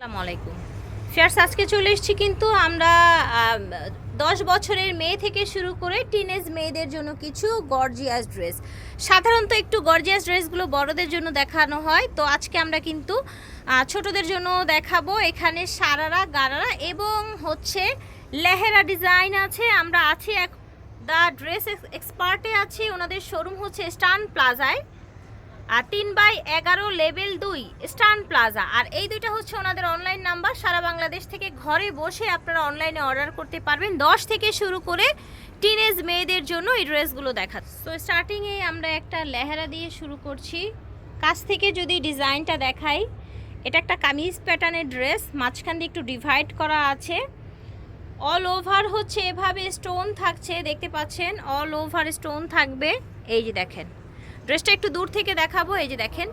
আলাইকুম। ফেয়ার্স, আজকে চলে এসেছি কিন্তু আমরা দশ বছরের মেয়ে থেকে শুরু করে টিনেজ মেয়েদের জন্য কিছু গর্জিয়াস ড্রেস সাধারণত একটু গর্জিয়াস ড্রেসগুলো বড়দের জন্য দেখানো হয়। তো আজকে আমরা কিন্তু ছোটদের জন্য দেখাবো। এখানে সারারা, গারারা এবং হচ্ছে লেহেরা ডিজাইন আছে। আমরা আছি এক দ্য ড্রেস এক্সপার্টে আছি। ওনাদের শোরুম হচ্ছে স্টান প্লাজায় আর তিন বাই এগারো লেভেল দুই স্টান প্লাজা। আর এই দুইটা হচ্ছে ওনাদের অনলাইন নাম্বার সারা বাংলাদেশ থেকে ঘরে বসে আপনারা অনলাইনে অর্ডার করতে পারবেন। দশ থেকে শুরু করে টিনেজ মেয়েদের জন্য এই ড্রেসগুলো দেখা তো স্টার্টিংয়ে আমরা একটা লেহেরা দিয়ে শুরু করছি। কাছ থেকে যদি ডিজাইনটা দেখাই, এটা একটা কামিজ প্যাটার্নের ড্রেস মাঝখান দিয়ে একটু ডিভাইড করা আছে। অল ওভার হচ্ছে এভাবে স্টোন থাকছে, দেখতে পাচ্ছেন? অল ওভার স্টোন থাকবে। এই যে দেখেন। ড্রেসটা একটু দূর থেকে দেখাবো এই যে দেখেন।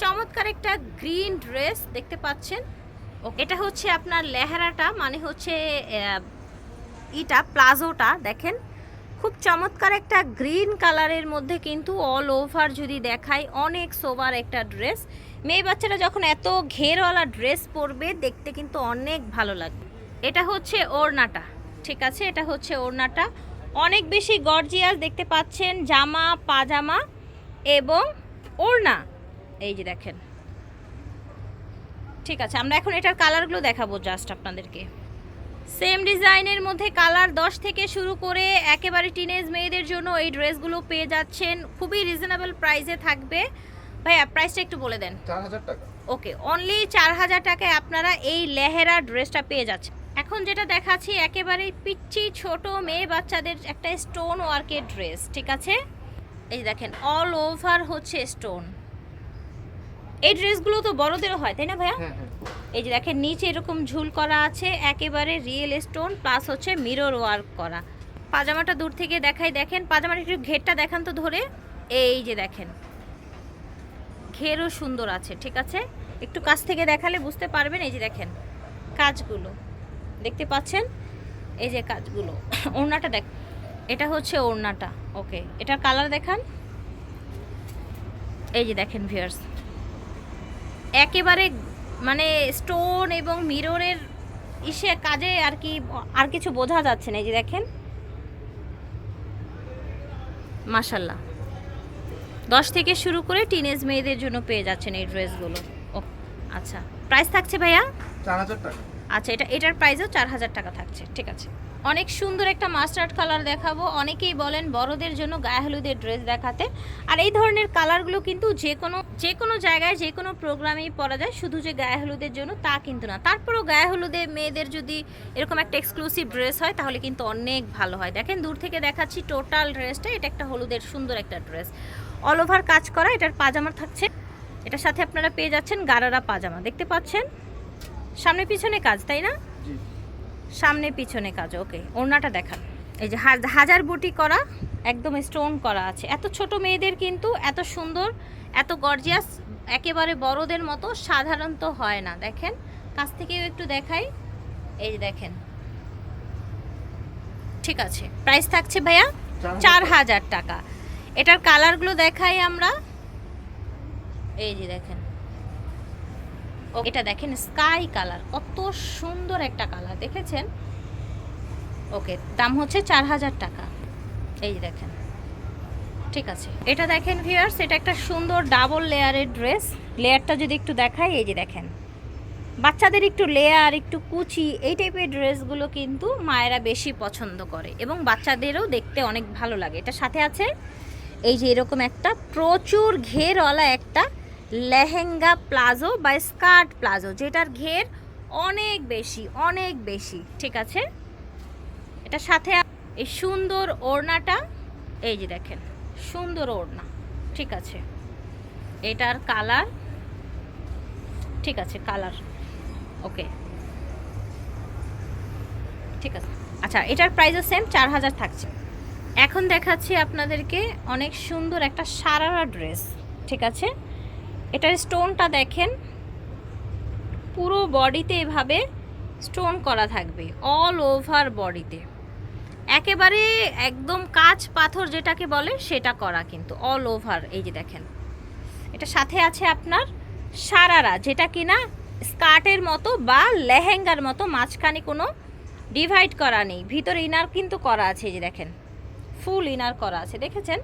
চমৎকার একটা গ্রিন ড্রেস দেখতে পাচ্ছেন। ও এটা হচ্ছে আপনার লেহেরাটা মানে হচ্ছে ইটা প্লাজোটা দেখেন। খুব চমৎকার একটা গ্রিন কালারের মধ্যে কিন্তু অল ওভার যদি দেখাই অনেক সোবার একটা ড্রেস। মেয়ে বাচ্চারা যখন এত ঘেরওয়ালা ড্রেস পরবে দেখতে কিন্তু অনেক ভালো লাগবে। এটা হচ্ছে ওড়নাটা ঠিক আছে? এটা হচ্ছে ওড়নাটা। অনেক বেশি গর্জিয়াস দেখতে পাচ্ছেন জামা পাজামা। এবং ওড়না। এই যে দেখেন। ঠিক আছে আমরা এখন এটার কালারগুলো দেখাবো জাস্ট আপনাদেরকে। সেম ডিজাইনের মধ্যে কালার দশ থেকে শুরু করে একেবারে টিনেজ মেয়েদের জন্য এই ড্রেসগুলো পেয়ে যাচ্ছেন। খুবই রিজনেবল প্রাইসে থাকবে। ভাইয়া প্রাইসটা একটু বলে দেন। চার হাজার টাকা। ওকে অনলি চার হাজার টাকায় আপনারা এই লেহেরা ড্রেসটা পেয়ে যাচ্ছেন। এখন যেটা দেখাচ্ছি একেবারে পিচ্ছি ছোট মেয়ে বাচ্চাদের একটা স্টোন ওয়ার্কের ড্রেস ঠিক আছে? এই যে দেখেন অল ওভার হচ্ছে স্টোন এই ড্রেসগুলো তো বড়দেরও হয় তাই না ভাইয়া? হ্যাঁ হ্যাঁ। এই যে দেখেন নিচে এরকম ঝুল করা আছে একেবারে রিয়েল স্টোন প্লাস হচ্ছে মিরর ওয়ার্ক করা। পাজামাটা দূর থেকে দেখাই দেখেন পাজামাটা একটু ঘেরটা দেখান তো ধরে। এই যে দেখেন ঘেরও সুন্দর আছে ঠিক আছে? একটু কাছ থেকে দেখালে বুঝতে পারবেন এই যে দেখেন কাজগুলো। দেখতে পাচ্ছেন? এই যে কাজগুলো। ওড়নাটা দেখ এটা হচ্ছে ওড়নাটা। ওকে এটার কালার দেখান। এই যে দেখেন ভিয়ার্স একেবারে মানে স্টোন এবং মিররের ইসে কাজে আর কি আর কিছু বোঝা যাচ্ছে না এই যে দেখেন। মাশাল্লাহ। দশ থেকে শুরু করে টিনেজ মেয়েদের জন্য পেয়ে যাচ্ছেন এই ড্রেসগুলো। ও আচ্ছা। প্রাইস থাকছে ভাইয়া? চার হাজার টাকা। আচ্ছা এটা এটার প্রাইসও চার হাজার টাকা থাকছে ঠিক আছে। অনেক সুন্দর একটা মাস্টার্ড কালার দেখাবো। অনেকেই বলেন বড়দের জন্য গায়ে হলুদের ড্রেস দেখাতে। আর এই ধরনের কালারগুলো কিন্তু যে কোনো যে কোনো জায়গায়, যে কোনো প্রোগ্রামেই পরা যায়। শুধু যে গায়ে হলুদের জন্য তা কিন্তু না। তারপরেও গায়ে হলুদে মেয়েদের যদি এরকম একটা এক্সক্লুসিভ ড্রেস হয়, তাহলে কিন্তু অনেক ভালো হয়। দেখেন, দূর থেকে দেখাচ্ছি টোটাল ড্রেসটা এটা একটা হলুদের সুন্দর একটা ড্রেস অল ওভার কাজ করা, এটার পাজামা থাকছে। এটার সাথে আপনারা পেয়ে যাচ্ছেন গারারা পাজামা। দেখতে পাচ্ছেন? সামনে পিছনে কাজ, তাই না? সামনে পিছনে কাজ ওকে ওড়নাটা দেখান। এই যে হাজ- হাজার বুটি করা একদম স্টোন করা আছে। এত ছোট মেয়েদের কিন্তু এত সুন্দর এত গর্জিয়াস একেবারে বড়দের মতো সাধারণত হয় না। দেখেন কাছ থেকেও একটু দেখাই। এই যে দেখেন। ঠিক আছে প্রাইস থাকছে ভাইয়া চার হাজার টাকা। এটার কালারগুলো দেখাই আমরা। এই যে দেখেন এটা দেখেন স্কাই কালার কত সুন্দর একটা কালার দেখেছেন? ওকে দাম হচ্ছে চার হাজার টাকা। এই দেখেন, ঠিক আছে। এটা দেখেন ভিউয়ার্স এটা একটা সুন্দর ডাবল লেয়ারের ড্রেস লেয়ারটা যদি একটু দেখাই, এই যে দেখেন। বাচ্চাদের একটু লেয়ার একটু কুচি, এই টাইপের ড্রেসগুলো কিন্তু মায়েরা বেশি পছন্দ করে এবং বাচ্চাদেরও দেখতে অনেক ভালো লাগে। এটা সাথে আছে, এই যে এরকম একটা প্রচুর ঘেরওয়ালা একটা লেহেঙ্গা প্লাজো বা স্কার্ট প্লাজো, যেটার ঘের অনেক বেশি অনেক বেশি। ঠিক আছে? এটা সাথে এই সুন্দর ওড়নাটা, এই যে দেখেন, সুন্দর ওড়না। ঠিক আছে? এটার কালার, ঠিক আছে, কালার। ওকে। ঠিক আছে। আচ্ছা এটার প্রাইসও সেম চার হাজার থাকছে। এখন দেখাচ্ছি আপনাদেরকে অনেক সুন্দর একটা সারারা ড্রেস ঠিক আছে? এটার স্টোনটা দেখেন। পুরো বডিতে এভাবে স্টোন করা থাকবে অল ওভার বডিতে। একেবারে একদম কাচ পাথর যেটাকে বলে, সেটা করা কিন্তু অল ওভার এই যে দেখেন। এটা সাথে আছে আপনার সারারা, যেটা কিনা স্কার্টের মতো বা লেহেঙ্গার মতো, মাঝখানে কোনো ডিভাইড করা নেই, ভিতরে ইনার কিন্তু করা আছে, এই যে দেখেন। ফুল ইনার করা আছে, দেখেছেন?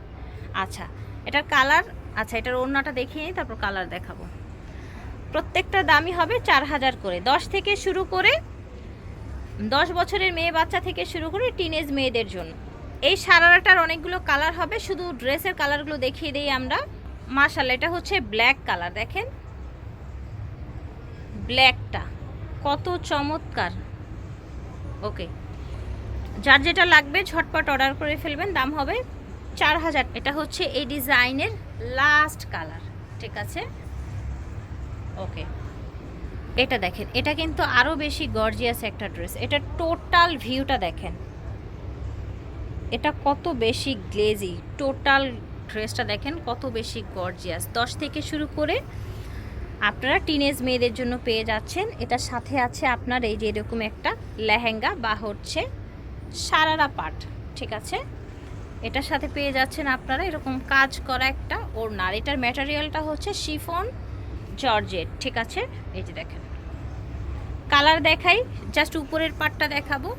আচ্ছা এটার কালার আচ্ছা এটার ওড়নাটা দেখিয়ে নিই, তারপর কালার দেখাবো। প্রত্যেকটা দামই হবে চার হাজার করে। দশ থেকে শুরু করে, দশ বছরের মেয়ে বাচ্চা থেকে শুরু করে টিনেজ মেয়েদের জন্য। এই সারারাটার অনেকগুলো কালার হবে, শুধু ড্রেসের কালারগুলো দেখিয়ে দিই আমরা। মার্শাল এটা হচ্ছে ব্ল্যাক কালার দেখেন? ব্ল্যাকটা কত চমৎকার। ওকে যার যেটা লাগবে ঝটপট অর্ডার করে ফেলবেন, দাম হবে চার হাজার। এটা হচ্ছে এই ডিজাইনের লাস্ট কালার ঠিক আছে? ওকে এটা দেখেন, এটা কিন্তু আরও বেশি গর্জিয়াস একটা ড্রেস এটা টোটাল ভিউটা দেখেন। এটা কত বেশি গ্লেজি টোটাল ড্রেসটা দেখেন, কত বেশি গর্জিয়াস দশ থেকে শুরু করে আপনারা টিনেজ মেয়েদের জন্য পেয়ে যাচ্ছেন। এটার সাথে আছে আপনার এই যে এরকম একটা লেহেঙ্গা বা হচ্ছে সারারা পাট, ঠিক আছে? এটার সাথে পেয়ে যাচ্ছেন আপনারা এরকম কাজ করা একটা ওড়না। আর এটার ম্যাটেরিয়ালটা হচ্ছে শিফন জর্জেট, ঠিক আছে? এই যে দেখেন। কালার দেখাই জাস্ট উপরের পাটটা দেখাবো।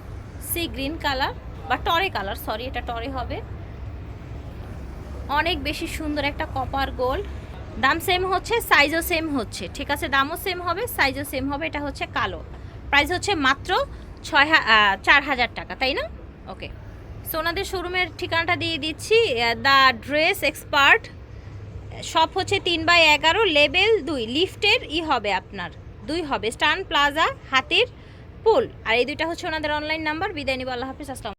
সি গ্রিন কালার বা টরে কালার সরি এটা টরে হবে। অনেক বেশি সুন্দর একটা কপার গোল্ড দাম সেম হচ্ছে সাইজও সেম হচ্ছে, ঠিক আছে? দামও সেম হবে সাইজও সেম হবে, এটা হচ্ছে কালো। প্রাইস হচ্ছে মাত্র ছয় চার হাজার টাকা, তাই না? ওকে সো ওনাদের শোরুমের ঠিকানাটা দিয়ে দিচ্ছি দ্য ড্রেস এক্সপার্ট সব হচ্ছে তিন বাই এগারো লেভেল দুই লিফটের ই হবে আপনার, দুই হবে স্টান প্লাজা হাতের পুল আর এই দুইটা হচ্ছে ওনাদের অনলাইন নাম্বার বিদায় নিব, আল্লাহ হাফিজ, আসসালাম